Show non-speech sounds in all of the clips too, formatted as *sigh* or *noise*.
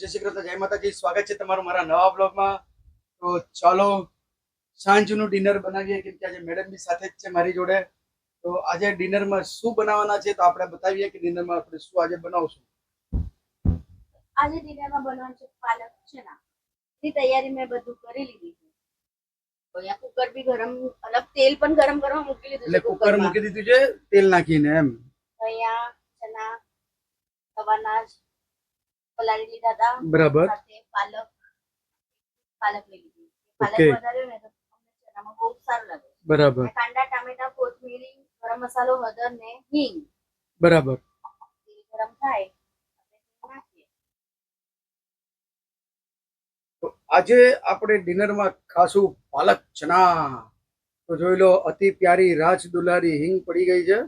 જય શ્રી કૃષ્ણ જય માતાજી. સ્વાગત છે તમારું મારા નવા બ્લોગમાં. તો ચાલો સાંજનું ડિનર બનાવીએ કેમ કે આજે મેડમ બી સાથે જ છે મારી જોડે. તો આજે ડિનરમાં શું બનાવવાના છે તો આપણે બતાવીએ કે ડિનરમાં આપણે શું આજે બનાવશું. આજે ડિનરમાં બનાવવાનું છે પાલક ચણા. એની તૈયારી મેં બધું કરી લીધી છે. તો અહીંયા કુકર બી ગરમ અલગ તેલ પણ ગરમ કરવા મૂકી લીધું એટલે કુકર મૂકી દીધું છે તેલ નાખીને એમ. અહીંયા ચણા સવારના પલાળી લીધા હતા. બરાબર. સાથે પાલક પાલક લઈ લીધી. પાલક Okay. વધારે ને તો અમને ચણામાં બહુ સારું લાગે. બરાબર. કાંદા ટામેટા કોથમીરી ગરમ મસાલો હળદર ને હિંગ. બરાબર. ગરમ થાય આજે આપણે ડિનરમાં ખાસું પાલક ચના તો જોઈ લો અતિ પ્યારી રાજ દુલારી હિંગ પડી ગઈ છે.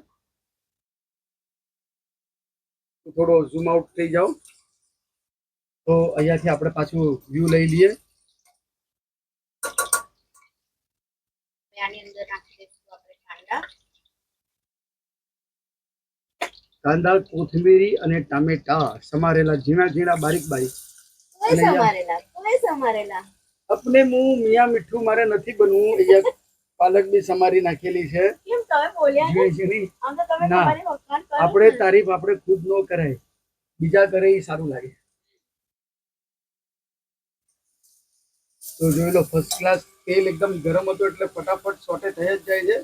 થોડો ઝૂમ આઉટ થઈ જાઓ તો અહીંયાથી આપણે પાછું વ્યૂ લઈ લઈએ. કાંદા કોથમીરી અને ટામેટા સમારેલા ઝીણા ઝીણા બારીક બારીક. અપને મું મિયા મીઠું મારે નથી બનવું. અહીંયા પાલક બી સમારી નાખેલી છે. આપણે તારીફ આપણે ખુદ નો કરાય. બીજા કરે એ સારું લાગે. તો જોઈ લો ફર્સ્ટ ક્લાસ તેલ એકદમ ગરમ હતું એટલે ફટાફટ સોટે થઈ જ જાય છે.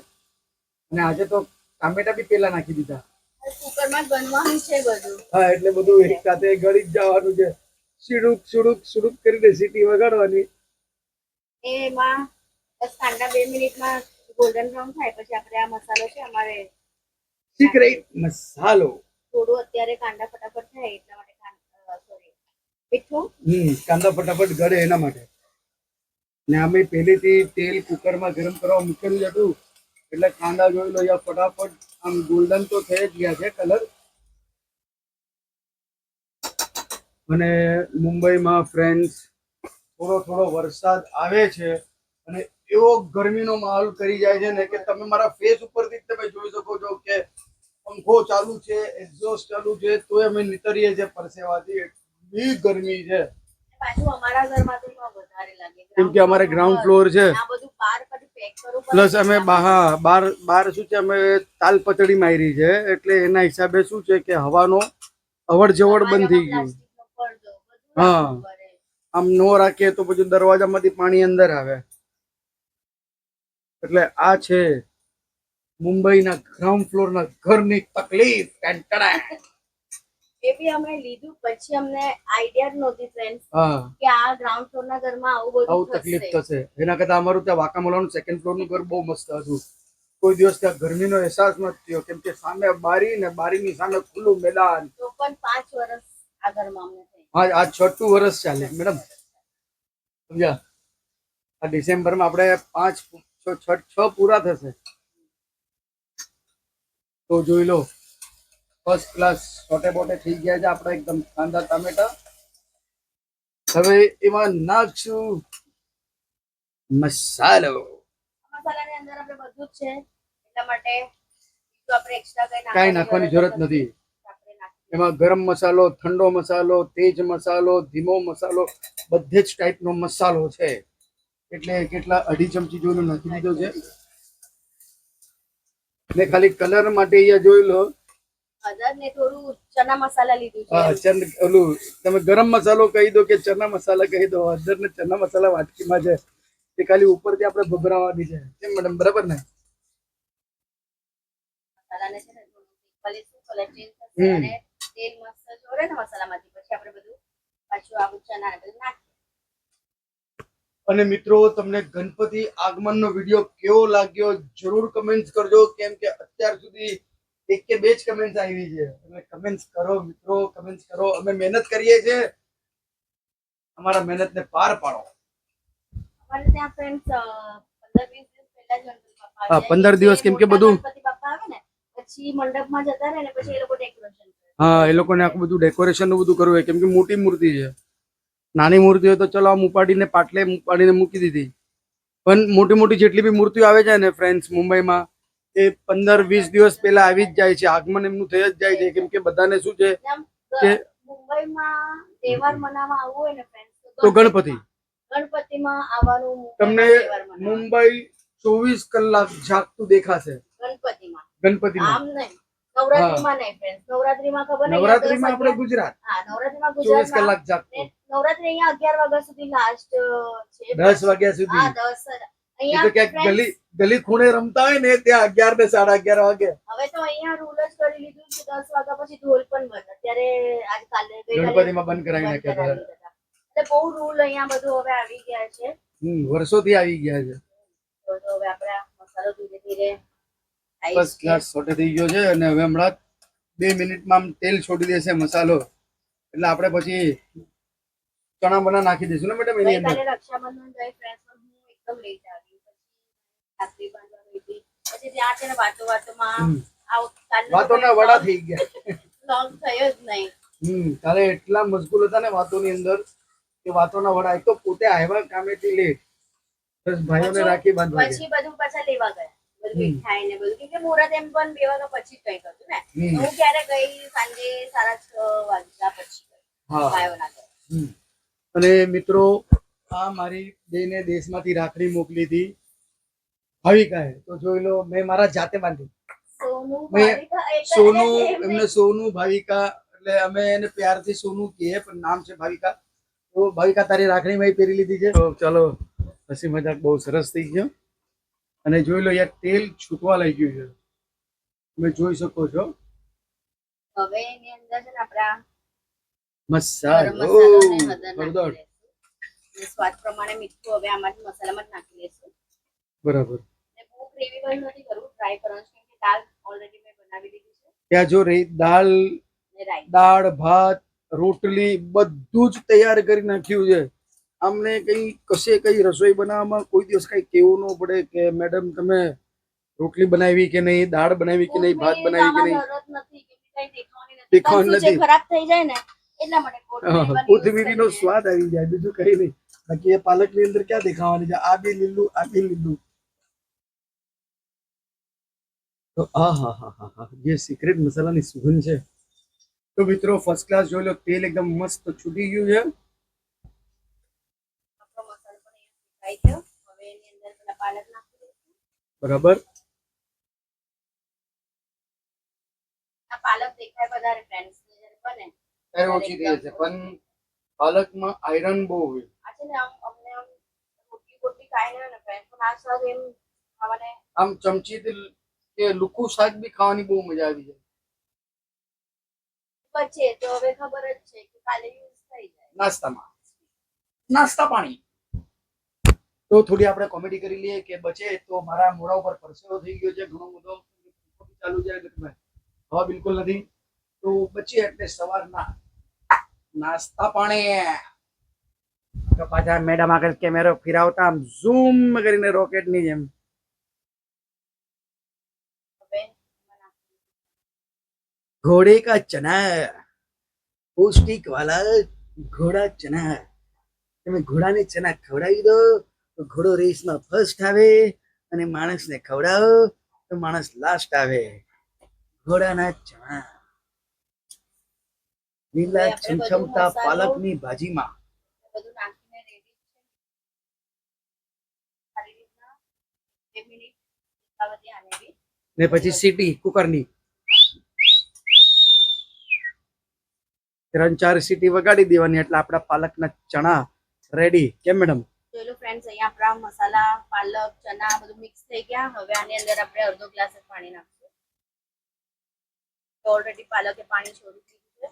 અને આજે તો ટામેટા બી પેલા નાખી દીધા. કુકરમાં બનવાનું છે બધું. હા એટલે બધું એક સાથે ગળી જ જવાનું છે. સુડુક સુડુક સુડુક કરીને સીટી વગાડવાની. એમાં બસ કાંદા બે મિનિટમાં ગોલ્ડન બ્રાઉન થાય પછી આપણે આ મસાલો છે અમારે સિક્રેટ મસાલો. થોડું અત્યારે કાંદા ફટાફટ થાય એટલા માટે સોરી મીઠું? હમ કાંદા ફટાફટ ગળે એના માટે. ને અમે પહેલેથી તેલ કુકરમાં ગરમ કરવા મૂકેલું હતું. એટલે કાંદા જોઈ લો ફટાફટ આમ ગોલ્ડન તો થઈ જ ગયા છે કલર અને મુંબઈમાં ફ્રેન્ડ્સ થોડો થોડો વરસાદ આવે છે અને એવો ગરમીનો માહોલ કરી જાય છે ને કે તમે મારા ફેસ ઉપરથી તમે જોઈ શકો છો કે પંખો ચાલુ છે એક્ઝોસ્ટ ચાલુ છે, તોય અમે નીતરીએ છીએ પરસેવાથી. એટલી ગરમી છે. કેમ કે અમારે ગ્રાઉન્ડ ફ્લોર છે. પ્લસ અમે બહાર બાર બાર શું છે અમે તાલ પતડી મારી છે એટલે એના હિસાબે શું છે કે હવાનો અવડ જવડ બંધ થઈ ગયું હા. આમ નો રાખીએ તો પછી દરવાજામાંથી પાણી અંદર આવે એટલે આ છે મુંબઈના ગ્રાઉન્ડ ફ્લોરના ઘરની તકલીફ. એ બી અમે લીધું. પછી અમને આઈડિયા જ નહોતી ફ્રેન્ડ કે આ ગ્રાઉન્ડ ફ્લોર ના ઘરમાં આવું આવું બધું તકલીફ થશે. એના કરતા અમારું ત્યાં વાંકામલાનું સેકન્ડ ફ્લોરનું ઘર બહુ મસ્ત હતું. કોઈ દિવસ ત્યાં ગરમીનો અહેસાસ નથી થયો. કેમ કે સામે બારી ને બારીની સામે ખુલ્લું મેદાન. તો પણ પાંચ વર્ષ આ ઘરમાં અમને હા આ છઠ્ઠું વર્ષ ચાલે. મેડમ સમજ્યા? આ ડિસેમ્બરમાં આપણે પાંચ છ છ પૂરા થશે. તો જોઈ લો. ફર્સ્ટ ક્લાસ છોટે બોટે થઈ ગયા છે આપણે એકદમ કાંદા ટામેટા. હવે એમાં નાખશું મસાલો. મસાલાની અંદર આપણે બધું જ છે. એટલા માટે આપણે એક્સ્ટ્રા કઈ નાખવાની જરૂરત નથી. એમાં ગરમ મસાલો ઠંડો મસાલો તેજ મસાલો ધીમો મસાલો બધે જ ટાઈપનો મસાલો છે. એટલે કેટલા અઢી ચમચી જેવું નાખી દીધો છે. ને ખાલી કલર માટે અહીંયા જોઈ લો. ને થોડું ચના મસાલા લીધું છે. ચન ઓલું તમે ગરમ મસાલો કહી દો કે ચના મસાલા કહી દો હળદર ને ચના મસાલા વાટકીમાં છે એ ખાલી ઉપરથી આપણે ભભરાવાની છે. કેમ મેડમ બરાબર ને? મસાલાને છે ને થોડું ભલે શું કલર ચેન્જ અને તેલ મસ્ત જોડે ને મસાલામાંથી પછી આપણે બધું પાછું આવું ચના ને નાખીએ. અને મિત્રો તમને ગણપતિ આગમનનો વીડિયો કેવો લાગ્યો જરૂર કમેન્ટ કરજો કેમ કે અત્યાર સુધી એક કે બે જ કમેન્ટ આવી છે. તમે કમેન્ટ કરો મિત્રો કમેન્ટ કરો. અમે મહેનત કરીએ છીએ. અમારા મહેનતને પાર પાડો. અમારે ત્યાં ફ્રેન્ડ્સ દિવસ પહેલા જ હા, 15 દિવસ કેમ કે બધું- બાપા આવે ને પછી મંડપમાં જતા રહે ને પછી એ લોકો ડેકોરેશન હા એ લોકોને આખું બધું ડેકોરેશનનું બધું કરવું હોય. કેમ કે મોટી મૂર્તિ છે. નાની મૂર્તિ હોય તો ચલો આમ ઉપાડીને પાટલે ઉપાડીને મૂકી દીધી. પણ મોટી મોટી જેટલી બી મૂર્તિઓ આવે છે ને ફ્રેન્ડ્સ મુંબઈમાં એ પંદર વીસ દિવસ પેલા આવી જ જાય છે. આગમન એમનું થઈ જ જાય છે. કેમ કે બધાને શું છે કે મુંબઈમાં તહેવાર તો ગણપતિ. તમને મુંબઈ ચોવીસ કલાક જાગતું દેખાશે. ગણપતિમાં. ગણપતિમાં. આમ નહીં. નવરાત્રીમાં નહીં ફ્રેન્ડ ગુજરાત હા કલાક જાગતું નવરાત્રી અહીંયા 11 વાગ્યા સુધી લાસ્ટ દસ વાગ્યા સુધી. હા 10 તો ક્યાંક ગલી ગલી ખૂણે રમતા હોય ને ત્યાં અગિયાર ને સાડા અગિયાર વાગે. હવે તો અહીંયા રૂલ જ કરી લીધું છે દસ વાગ્યા પછી ઢોલ પણ બંધ. અત્યારે ગઈકાલે ગણપતિમાં બંધ કરાવી નાખ્યા. એટલે બહુ રૂલ અહીંયા બધું હવે આવી ગયા છે. હમ, વર્ષોથી આવી ગયા છે. તો તો હવે આપણે મસાલો ધીરે ધીરે થાય ક્લાસ સોટે થઈ ગયો છે અને હવે હમણાં બે મિનિટમાં આમ તેલ છોડી દેશે મસાલો. એટલે આપણે પછી ચણા બના નાખી દઈશું ને મેડમ એની અંદર? રક્ષાબંધન ગઈ ફ્રેન્ડ્સ એકદમ લેટ આવી પછી રાત્રિ બાંધવા ગઈ હતી. પછી ત્યાં છે ને વાતો વાતોમાં વાતોના વડા થઈ ગયા. *laughs* લોંગ થયો જ નહીં. હમ. કાલે એટલા મશગુલ હતા ને વાતોની અંદર કે વાતોના વડા. એક તો પોતે આવ્યા કામેથી લેટ. બસ ભાઈઓને રાખી બાંધવા પછી બધું પાછા લેવા ગયા. બધું હમ. ને બધું. કે મુહૂર્ત એમ પણ બે વાગ્યા પછી જ કંઈક હતું ને. હું ક્યારે ગઈ? સાંજે સાડા છ વાગ્યા પછી ગઈ. અને મિત્રો આ મારી બેને દેશમાંથી રાખડી મોકલી હતી. ભાવિકાએ તો જોઈ લો મેં મારા જાતે બાંધી. સોનું એમને. સોનું ભાવિકા એટલે અમે એને પ્યારથી સોનું કહીએ પણ નામ છે ભાવિકા. તો ભાવિકા તારી રાખડી મેં પહેરી લીધી છે. તો ચલો હસી મજાક બહુ સરસ થઈ ગયો. અને જોઈ લો યાર તેલ છૂટવા લઈ ગયું છે. તમે જોઈ શકો છો. હવે એની અંદર છે ને આપણા મસાલો. સ્વાદ પ્રમાણે મીઠું હવે આમાંથી મસાલામાં જ નાખી લેશું બરાબર. ને બહુ ગ્રેવી વાળું નથી કરવું ટ્રાય કરવાનું છે કે દાળ ઓલરેડી મેં બનાવી દીધી છે. ત્યાં જો રે દાળ દાળ ભાત રોટલી બધું જ તૈયાર કરી નાખ્યું છે. અમને કઈ કશે કઈ રસોઈ બનાવવામાં કોઈ દિવસ કઈ કેવું ન પડે કે મેડમ તમે રોટલી બનાવી કે નહીં દાળ બનાવી કે નહીં ભાત બનાવી કે નહીં? દેખાવાની નથી. ખરાબ થઈ જાય ને એટલા માટે કોથમીરી નો સ્વાદ આવી જાય બીજું કઈ નહીં. બાકી એ પાલકની અંદર ક્યાં દેખાવાની છે આ બી લીલું આ બી લીલું તો આ હા હા હા હા જે સિક્રેટ મસાલાની સુગંધ છે તો મિત્રો ફર્સ્ટ ક્લાસ જોઈ લો તેલ એકદમ મસ્ત છૂટી ગયું છે આપણો મસાલો પણ અહીંયા સુકાઈ ગયો હવે એની અંદર પેલા પાલક નાખી દઈશું બરાબર આ પાલક દેખાય વધારે ફ્રેન્ડ્સ જ્યારે બને ત્યારે ઓછી થઈ જશે પણ પાલકમાં આયરન બહુ હોય આ છે ને આમ અમને આમ રોટલી બોટલી કાંઈ ને ફ્રેન્ડ પણ આ શાક એમ ખાવાને આમ ચમચીથી કે લુખું શાક બી ખાવાની બહુ મજા આવી જાય. બચે તો હવે ખબર જ છે કે કાલે યુઝ થઈ જાય. નાસ્તામાં. નાસ્તા પાણી. તો થોડી આપણે કોમેડી કરી લઈએ કે બચે તો મારા મોઢા ઉપર પરસેવો થઈ ગયો છે ઘણો બધો ચાલુ છે એટલે હવા બિલકુલ નથી. તો બચે એટલે સવારના નાસ્તા પાણી. પાછા મેડમ આગળ કેમેરો ફિરાવતા આમ ઝૂમ કરીને રોકેટની જેમ. ઘોડે કા ચના પૌષ્ટિક વાલા ઘોડા ચના. તમે ઘોડાને ચના ખવડાવી દો તો ઘોડો રેસમાં ફર્સ્ટ આવે અને માણસને ખવડાવો તો માણસ લાસ્ટ આવે. ઘોડાના ચણા. લીલા છમછમતા પાલકની ભાજીમાં બધું નાખીને રેડી છે. સારી રીતના બે મિનિટ બધી આને ને પછી સીટી કુકરની. ત્રણ ચાર સીટી વગાડી દેવાની એટલે આપણા પાલકના ચણા રેડી કેમ મેડમ જોઈ લો ફ્રેન્ડ્સ અહીંયા આપણા મસાલા પાલક ચના બધું મિક્સ થઈ ગયા. હવે આની અંદર આપણે અડધો ગ્લાસ જ પાણી નાખશું. તો ઓલરેડી પાલકે પાણી છોડી દીધું છે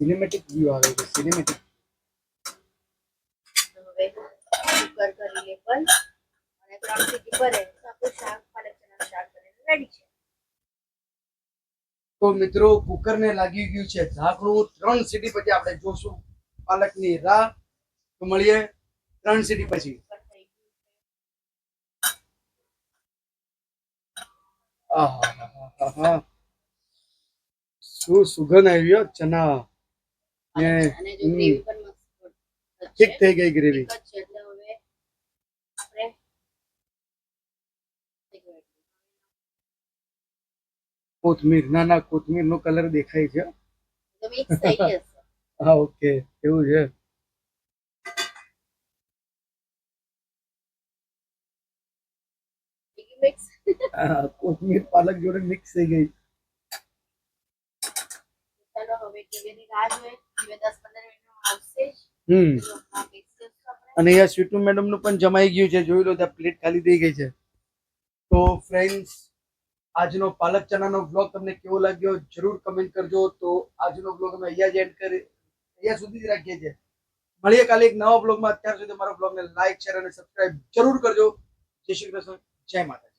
સિનેમેટિક વ્યૂ આવે છે સિનેમેટિક હવે કુકર કરી લે પણ અને ત્રણ સીટી ભરે તો આપણું શાક પાલક શાક કરીને રેડી છે. તો મિત્રો કુકર ને લાગી ગયું છે ઢાંકણું ત્રણ સીટી પછી આપણે જોશું પાલકની રાહ. તો મળીએ ત્રણ સીટી પછી. આહા શું સુગંધ આવી હો ચના. અને જો ગ્રેવી પણ મસ્ત ઠીક થઈ ગઈ ગ્રેવી. એટલે હવે આપણે કોથમીર ના ના કોથમીર નો કલર દેખાય છે. તો મિક્સ થઈ જશે હા ઓકે એવું છે. મિક્સ *laughs* કોથમીર પાલક જોડે મિક્સ થઈ ગઈ. ચાલો હવે ટીવીની રાહ જોઈએ. હમ. અને અહીંયા સ્વીટુ મેડમનું પણ જમાઈ ગયું છે. જોઈ લો ત્યાં પ્લેટ ખાલી થઈ ગઈ છે. તો ફ્રેન્ડ્સ આજનો પાલક ચણાનો બ્લોગ તમને કેવો લાગ્યો? જરૂર કમેન્ટ કરજો. તો આજનો બ્લોગ અમે અહીંયા જ એન્ડ કરી અહીંયા સુધી જ રાખીએ છીએ. મળીએ કાલે એક નવા બ્લોગમાં અત્યાર સુધી મારા બ્લોગને લાઈક શેર અને સબસ્ક્રાઇબ જરૂર કરજો. જય શ્રી કૃષ્ણ. જય માતા